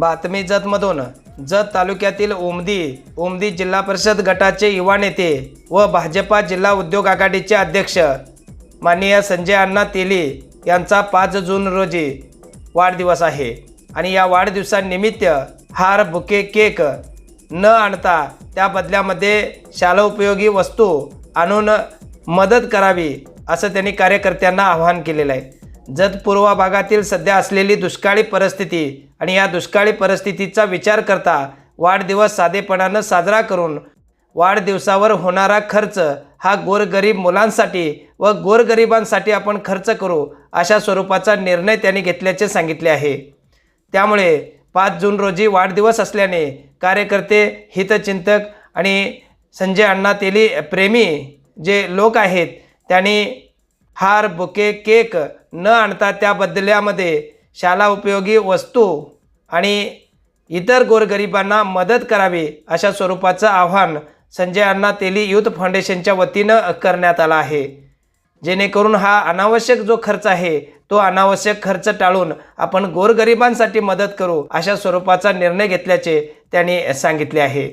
बातमी जतमधून जत तालुक्यातील ओमदी ओमदी जिल्हा परिषद गटाचे युवा नेते व भाजपा जिल्हा उद्योग आघाडीचे अध्यक्ष माननीय संजय अण्णा तेली यांचा पाच जून रोजी वाढदिवस आहे. आणि या वाढदिवसानिमित्त हार बुके केक न आणता त्या बदल्यामध्ये शाला उपयोगी वस्तू आणून मदत करावी असं त्यांनी कार्यकर्त्यांना आवाहन केलेलं आहे. जत पूर्व भागातील सध्या असलेली दुष्काळी परिस्थिती आणि या दुष्काळी परिस्थितीचा विचार करता वाढदिवस साधेपणानं साजरा करून वाढदिवसावर होणारा खर्च हा गोरगरीब मुलांसाठी व गोरगरिबांसाठी आपण खर्च करू अशा स्वरूपाचा निर्णय त्यांनी घेतल्याचे सांगितले आहे. त्यामुळे पाच जून रोजी वाढदिवस असल्याने कार्यकर्ते हितचिंतक आणि संजय अण्णा तेली प्रेमी जे लोक आहेत त्यांनी हार बुके केक न आणता त्या बदल्यामध्ये शाला उपयोगी वस्तू आणि इतर गोरगरिबांना मदत करावी अशा स्वरूपाचं आव्हान संजय अण्णा तेली युथ फाउंडेशनच्या वतीनं करण्यात आला आहे. जेणेकरून हा अनावश्यक जो खर्च आहे तो अनावश्यक खर्च टाळून आपण गोरगरिबांसाठी मदत करू अशा स्वरूपाचा निर्णय घेतल्याचे त्यांनी सांगितले आहे.